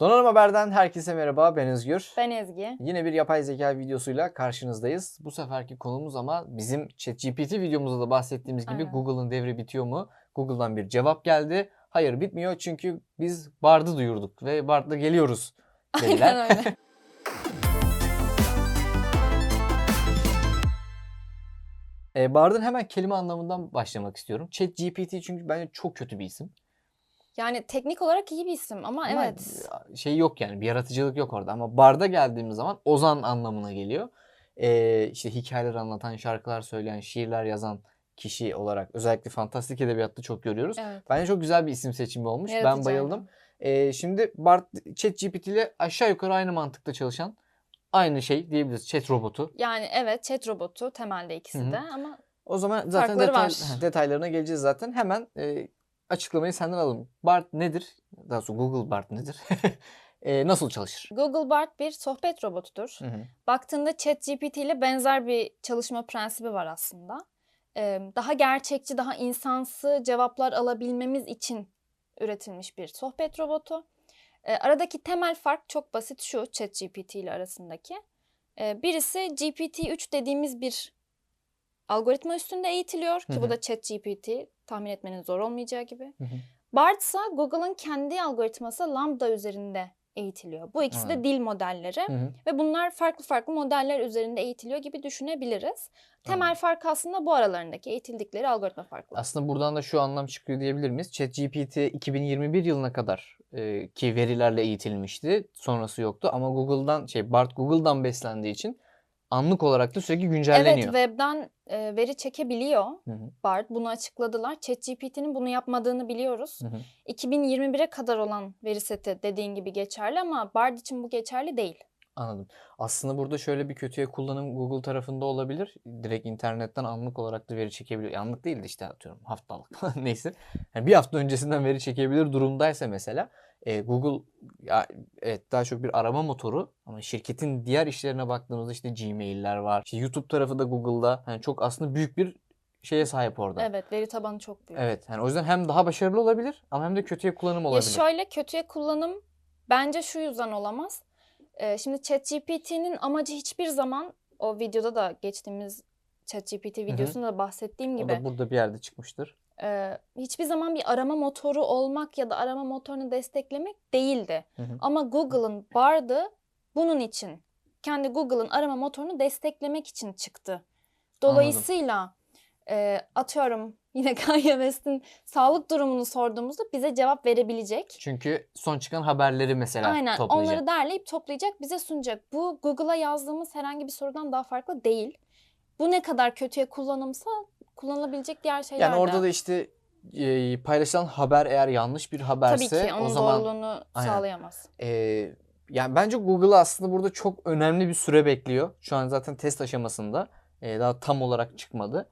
Donanım Haber'den herkese merhaba. Ben Özgür. Ben Ezgi. Yine bir yapay zeka videosuyla karşınızdayız. Bu seferki konumuz ama bizim ChatGPT videomuzda da bahsettiğimiz gibi Aynen. Google'ın devri bitiyor mu? Google'dan bir cevap geldi. Hayır bitmiyor çünkü biz Bard'ı duyurduk ve Bard'la geliyoruz dediler. Aynen öyle. E, Bard'ın hemen kelime anlamından başlamak istiyorum. ChatGPT çünkü bence çok kötü bir isim. Yani teknik olarak iyi bir isim ama, Ama evet. şey yok yani bir yaratıcılık yok orada ama barda geldiğimiz zaman ozan anlamına geliyor. Ee, işte hikayeler anlatan, şarkılar söyleyen, şiirler yazan kişi olarak özellikle fantastik edebiyatta çok görüyoruz. Evet. Bence çok güzel bir isim seçimi olmuş. Ben Yaratıcı, bayıldım. Ee, şimdi Bard ChatGPT ile aşağı yukarı aynı mantıkta çalışan aynı şey diyebiliriz. Chat robotu. Yani evet chat robotu temelde ikisi Hı hı. de ama O zaman zaten detay- var. detaylarına geleceğiz zaten. Hemen e, açıklamayı senden alalım. Bard nedir? Daha sonra Google Bard nedir? E, nasıl çalışır? Google Bard bir sohbet robotudur. Hı hı. Baktığında ChatGPT ile benzer bir çalışma prensibi var aslında. Ee, daha gerçekçi, daha insansı cevaplar alabilmemiz için üretilmiş bir sohbet robotu. Ee, aradaki temel fark çok basit şu ChatGPT ile arasındaki. Ee, birisi GPT-3 dediğimiz bir algoritma üstünde eğitiliyor ki Hı hı. bu da ChatGPT tahmin etmenin zor olmayacağı gibi. Hı hı. BART ise Google'ın kendi algoritması Lambda üzerinde eğitiliyor. Bu ikisi de dil modelleri. Hı hı. Ve bunlar farklı farklı modeller üzerinde eğitiliyor gibi düşünebiliriz. Temel Anladım. fark aslında bu aralarındaki eğitildikleri algoritma farklı. Aslında buradan da şu anlam çıkıyor diyebilir miyiz? ChatGPT 2021 yılına kadar e, ki verilerle eğitilmişti. Sonrası yoktu ama Google'dan şey Bard Google'dan beslendiği için anlık olarak da sürekli Evet güncelleniyor. webden e, veri çekebiliyor Hı hı, BART. Bunu açıkladılar. ChatGPT'nin bunu yapmadığını biliyoruz. hı hı. 2021'e kadar olan veri seti dediğin gibi geçerli ama BART için bu geçerli değil. Anladım. Aslında burada şöyle bir kötüye kullanım Google tarafında olabilir. Direkt internetten anlık olarak da veri çekebilir. Anlık değil de işte atıyorum haftalık neyse. Yani bir hafta öncesinden veri çekebilir durumdaysa mesela e, Google ya, evet daha çok bir arama motoru ama şirketin diğer işlerine baktığımızda işte Gmail'ler var. İşte YouTube tarafı da Google'da. Yani çok aslında büyük bir şeye sahip orada. Evet veri tabanı çok büyük. Evet. Yani o yüzden hem daha başarılı olabilir ama hem de kötüye kullanım Ya olabilir. şöyle kötüye kullanım bence şu yüzden olamaz. Ee, şimdi ChatGPT'nin amacı hiçbir zaman o videoda da geçtiğimiz ChatGPT videosunda da bahsettiğim O gibi da burada bir yerde çıkmıştır. E, hiçbir zaman bir arama motoru olmak ya da arama motorunu desteklemek değildi. Hı hı. Ama Google'ın Bard'ı bunun için kendi Google'ın arama motorunu desteklemek için çıktı. Dolayısıyla e, atıyorum yine Kanye West'in sağlık durumunu sorduğumuzda bize cevap verebilecek. Çünkü son çıkan haberleri mesela Aynen toplayacak. onları derleyip toplayacak bize sunacak. Bu Google'a yazdığımız herhangi bir sorudan daha farklı değil. Bu ne kadar kötüye kullanımsa kullanılabilecek diğer şeyler Yani orada da işte e, paylaşılan haber eğer yanlış bir haberse Tabii ki onun o zaman doğruluğunu Aynen. sağlayamaz. e, yani bence Google aslında burada çok önemli bir süre bekliyor. Şu an zaten test aşamasında. E, daha tam olarak çıkmadı.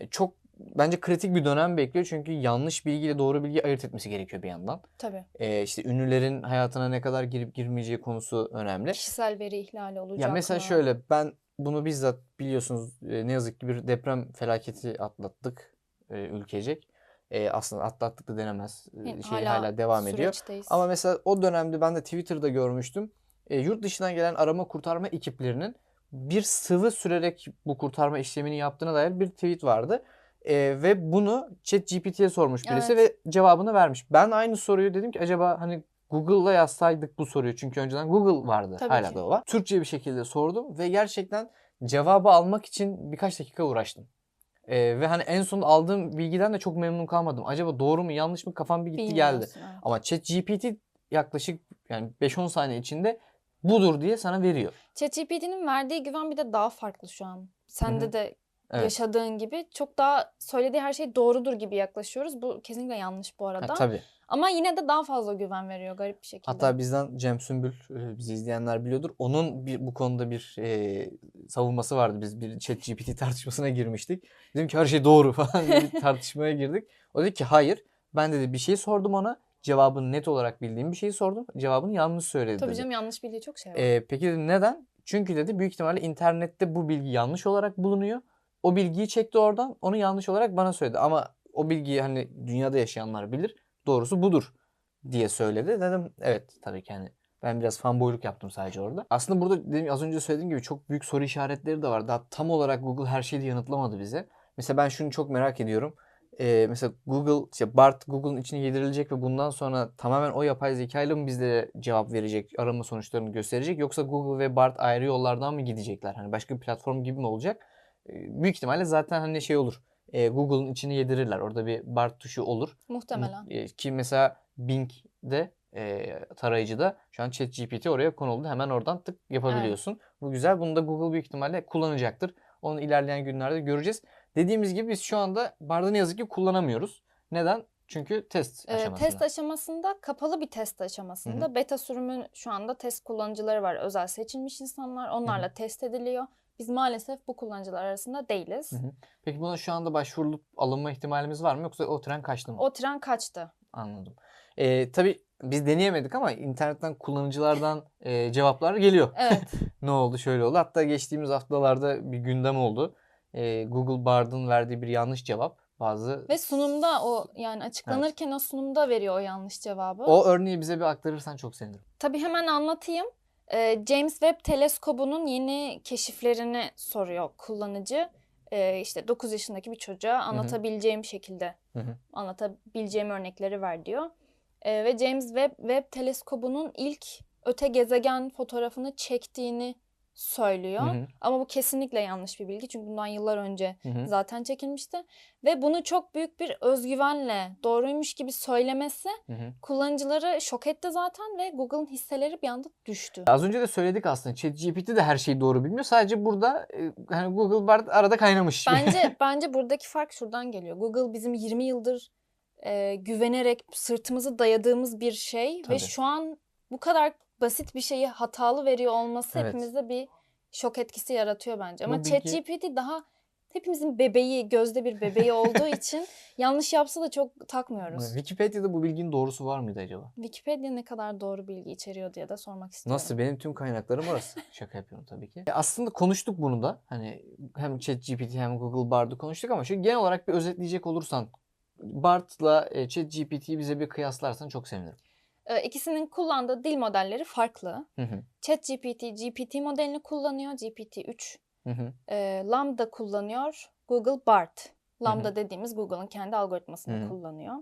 E, çok bence kritik bir dönem bekliyor çünkü yanlış bilgiyle doğru bilgiyi ayırt etmesi gerekiyor bir yandan. Tabii. E, işte ünlülerin hayatına ne kadar girip girmeyeceği konusu önemli. Kişisel veri ihlali olacak Ya mesela mı? şöyle ben bunu bizzat biliyorsunuz e, ne yazık ki bir deprem felaketi atlattık e, ülkecek. E, aslında atlattık da denemez. E, Hı, şey hala, devam ediyor. süreçteyiz. Ama mesela o dönemde ben de Twitter'da görmüştüm. E, yurt dışından gelen arama kurtarma ekiplerinin bir sıvı sürerek bu kurtarma işlemini yaptığına dair bir tweet vardı. E, ve bunu ChatGPT'ye sormuş birisi ve cevabını vermiş. Ben aynı soruyu dedim ki acaba hani Google'la yazsaydık bu soruyu. Çünkü önceden Google vardı. Tabii hala ki. da var. Türkçe bir şekilde sordum ve gerçekten cevabı almak için birkaç dakika uğraştım. E, ve hani en son aldığım bilgiden de çok memnun kalmadım. Acaba doğru mu yanlış mı kafam bir gitti geldi. Evet. Ama ChatGPT yaklaşık yani 5-10 saniye içinde budur diye sana veriyor. ChatGPT'nin verdiği güven bir de daha farklı şu an. Sende Hı hı. de Evet. yaşadığın gibi çok daha söylediği her şey doğrudur gibi yaklaşıyoruz. Bu kesinlikle yanlış bu Ha, arada. tabii. Ama yine de daha fazla güven veriyor garip bir şekilde. Hatta bizden Cem Sümbül e, bizi izleyenler biliyordur. Onun bir, bu konuda bir e, savunması vardı. Biz bir ChatGPT tartışmasına girmiştik. Dedim ki her şey doğru falan bir tartışmaya girdik. O dedi ki hayır. Ben dedi bir şey sordum ona. Cevabını net olarak bildiğim bir şeyi sordum. Cevabını yanlış söyledi Tabii dedi. canım yanlış bildiği çok şey var. E, peki dedim neden? Çünkü dedi büyük ihtimalle internette bu bilgi yanlış olarak bulunuyor. O bilgiyi çekti oradan. Onu yanlış olarak bana söyledi. Ama o bilgiyi hani dünyada yaşayanlar bilir. Doğrusu budur diye söyledi. Dedim evet tabii ki hani Ben biraz fanboyluk yaptım sadece orada. Aslında burada dedim, az önce söylediğim gibi çok büyük soru işaretleri de var. Daha tam olarak Google her şeyi de yanıtlamadı bize. Mesela ben şunu çok merak ediyorum. Ee, mesela Google, işte Bart Google'ın içine yedirilecek ve bundan sonra tamamen o yapay zeka ile mi bizlere cevap verecek, arama sonuçlarını gösterecek yoksa Google ve Bart ayrı yollardan mı gidecekler? Hani başka bir platform gibi mi olacak? Ee, büyük ihtimalle zaten hani şey olur. Ee, Google'ın içine yedirirler. Orada bir Bart tuşu olur. Muhtemelen. E, Ki mesela Bing'de e, tarayıcıda şu an ChatGPT oraya konuldu. Hemen oradan tık yapabiliyorsun. Bu güzel. Bunu da Google büyük ihtimalle kullanacaktır. Onu ilerleyen günlerde göreceğiz. Dediğimiz gibi biz şu anda Bard'ı ne yazık ki kullanamıyoruz. Neden? Çünkü test aşamasında. test aşamasında kapalı bir test aşamasında beta sürümün şu anda test kullanıcıları var. Özel seçilmiş insanlar. Onlarla test ediliyor. Biz maalesef bu kullanıcılar arasında değiliz. Hı hı. Peki buna şu anda başvurulup alınma ihtimalimiz var mı yoksa o tren kaçtı mı? O tren kaçtı. Anladım. Ee, tabii biz deneyemedik ama internetten kullanıcılardan e, cevaplar geliyor. Evet. ne oldu şöyle oldu. Hatta geçtiğimiz haftalarda bir gündem oldu. Ee, Google Bard'ın verdiği bir yanlış cevap. Bazı Ve sunumda o yani açıklanırken o sunumda veriyor o yanlış cevabı. o örneği bize bir aktarırsan çok sevinirim. Tabii hemen anlatayım. Ee, James Webb Teleskobu'nun yeni keşiflerini soruyor kullanıcı. Ee, işte 9 yaşındaki bir çocuğa anlatabileceğim şekilde Hı hı. anlatabileceğim örnekleri ver diyor. Ee, ve James Webb, Webb Teleskobu'nun ilk öte gezegen fotoğrafını çektiğini söylüyor. Hı hı. Ama bu kesinlikle yanlış bir bilgi çünkü bundan yıllar önce Hı hı. zaten çekilmişti. Ve bunu çok büyük bir özgüvenle doğruymuş gibi söylemesi Hı hı. kullanıcıları şok etti zaten ve Google'ın hisseleri bir anda düştü. Az önce de söyledik aslında. ChatGPT de her şeyi doğru bilmiyor. Sadece burada e, hani Google Bard arada kaynamış. Bence bence buradaki fark şuradan geliyor. Google bizim 20 yıldır e, güvenerek sırtımızı dayadığımız bir şey Tabii. ve şu an bu kadar basit bir şeyi hatalı veriyor olması Evet. hepimizde bir şok etkisi yaratıyor bence. Ama ChatGPT daha hepimizin bebeği, gözde bir bebeği olduğu için yanlış yapsa da çok takmıyoruz. Wikipedia'da bu bilginin doğrusu var mıydı acaba? Wikipedia ne kadar doğru bilgi içeriyor diye de sormak istiyorum. Nasıl? Benim tüm kaynaklarım orası. Şaka yapıyorum tabii ki. E, Aslında konuştuk bunu da. Hani hem ChatGPT hem Google Bard'ı konuştuk ama şu genel olarak bir özetleyecek olursan Bard'la e, ChatGPT'yi bize bir kıyaslarsan çok sevinirim. Ee, İkisinin kullandığı dil modelleri farklı. Hı hı. ChatGPT GPT modelini kullanıyor. GPT-3 Hı hı. e, Lambda kullanıyor. Google Bard. Lambda Hı hı. dediğimiz Google'ın kendi algoritmasını Hı hı. kullanıyor.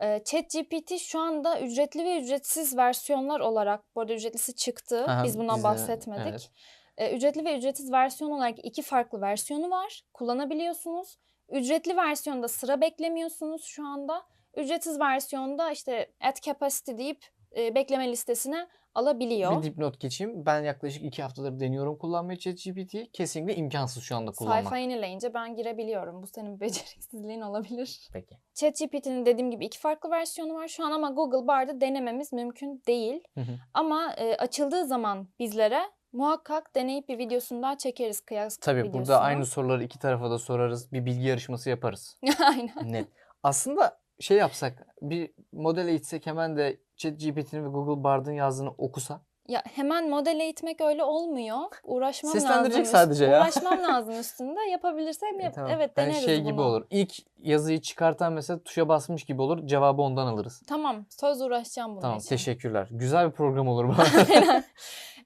E, ChatGPT şu anda ücretli ve ücretsiz versiyonlar olarak, bu arada ücretlisi çıktı. Aha, Biz bundan biz bahsetmedik. evet. E, ücretli ve ücretsiz versiyon olarak iki farklı versiyonu var. Kullanabiliyorsunuz. Ücretli versiyonda sıra beklemiyorsunuz şu anda. Ücretsiz versiyonda işte at capacity deyip e, bekleme listesine alabiliyor. Bir dipnot geçeyim. Ben yaklaşık iki haftadır deniyorum kullanmayı ChatGPT'yi. Kesinlikle imkansız şu anda kullanmak. Sayfa yenileyince ben girebiliyorum. Bu senin beceriksizliğin olabilir. Peki. ChatGPT'nin dediğim gibi iki farklı versiyonu var şu an ama Google Bard'ı denememiz mümkün değil. Hı hı. Ama e, açıldığı zaman bizlere muhakkak deneyip bir videosunu daha çekeriz kıyas Tabii videosunu. burada aynı soruları iki tarafa da sorarız. Bir bilgi yarışması yaparız. Aynen. Net. Aslında şey yapsak, bir model eğitsek hemen de ChatGPT'nin ve Google Bard'ın yazdığını okusa. Ya hemen model eğitmek öyle olmuyor. Uğraşmam Seslendirecek lazım. sadece ya. Uğraşmam lazım üstünde. Yapabilirsem yap- tamam. evet deneriz şey bunu. gibi olur. İlk yazıyı çıkartan mesela tuşa basmış gibi olur. Cevabı ondan alırız. Tamam söz uğraşacağım bunun Tamam için. teşekkürler. Güzel bir program olur bu. Aynen.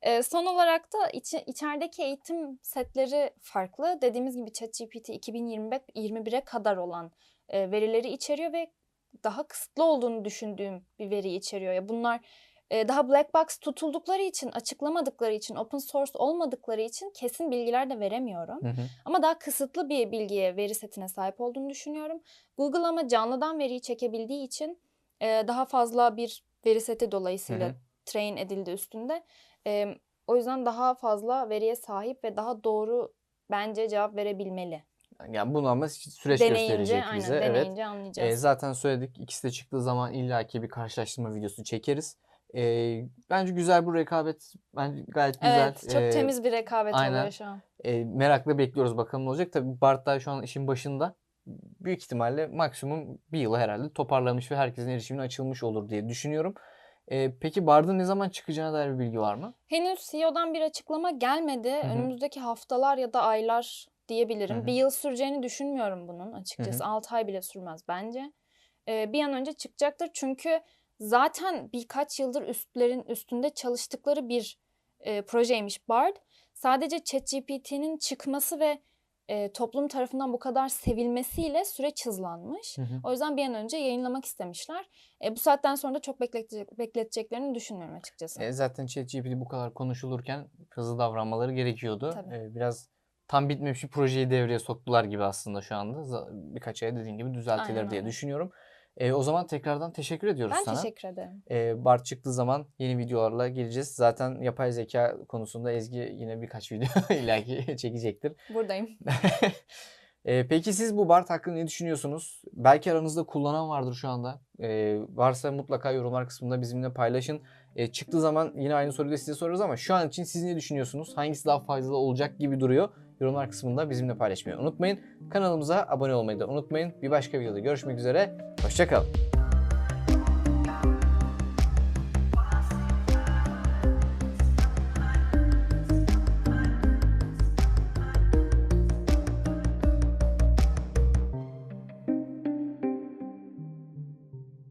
Ee, son olarak da içi, içerideki eğitim setleri farklı. Dediğimiz gibi ChatGPT 2021'e kadar olan e, verileri içeriyor ve daha kısıtlı olduğunu düşündüğüm bir veri içeriyor. Ya bunlar e, daha black box tutuldukları için, açıklamadıkları için, open source olmadıkları için kesin bilgiler de veremiyorum. Hı hı. Ama daha kısıtlı bir bilgiye, veri setine sahip olduğunu düşünüyorum. Google ama canlıdan veriyi çekebildiği için e, daha fazla bir veri seti dolayısıyla Hı hı. train edildi üstünde. E, o yüzden daha fazla veriye sahip ve daha doğru bence cevap verebilmeli. Yani bunu ama süreç deneyince, gösterecek aynen bize. deneyince Evet. anlayacağız. Ee, zaten söyledik. İkisi de çıktığı zaman illaki bir karşılaştırma videosu çekeriz. Ee, bence güzel bu rekabet. Bence gayet güzel. evet, çok Ee, temiz bir rekabet aynen. oluyor şu an. E, merakla bekliyoruz bakalım ne olacak. Tabii Bart daha şu an işin başında. Büyük ihtimalle maksimum bir yıla herhalde toparlamış ve herkesin erişimine açılmış olur diye düşünüyorum. E, peki Bard'ın ne zaman çıkacağına dair bir bilgi var mı? Henüz CEO'dan bir açıklama gelmedi. hı. Önümüzdeki haftalar ya da aylar diyebilirim. Hı hı. Bir yıl süreceğini düşünmüyorum bunun açıkçası. Hı 6 ay bile sürmez bence. Ee, bir an önce çıkacaktır çünkü zaten birkaç yıldır üstlerin üstünde çalıştıkları bir e, projeymiş Bard. Sadece ChatGPT'nin çıkması ve e, toplum tarafından bu kadar sevilmesiyle süreç hızlanmış. Hı hı. O yüzden bir an önce yayınlamak istemişler. E, bu saatten sonra da çok bekletecek, bekleteceklerini düşünmüyorum açıkçası. E, zaten ChatGPT bu kadar konuşulurken hızlı davranmaları gerekiyordu. Tabii. E, biraz tam bitmemiş bir projeyi devreye soktular gibi aslında şu anda. Birkaç aya dediğin gibi düzeltilir Aynen diye düşünüyorum. E, o zaman tekrardan teşekkür ediyoruz ben sana. teşekkür ederim. E, Bart çıktığı zaman yeni videolarla geleceğiz. Zaten yapay zeka konusunda Ezgi yine birkaç video illaki çekecektir. Buradayım. E, peki siz bu Bart hakkında ne düşünüyorsunuz? Belki aranızda kullanan vardır şu anda. E, varsa mutlaka yorumlar kısmında bizimle paylaşın. E, çıktığı zaman yine aynı soruyu da size sorarız ama şu an için siz ne düşünüyorsunuz? Hangisi daha faydalı olacak gibi duruyor? Yorumlar kısmında bizimle paylaşmayı unutmayın. Kanalımıza abone olmayı da unutmayın. Bir başka videoda görüşmek üzere. Hoşçakalın.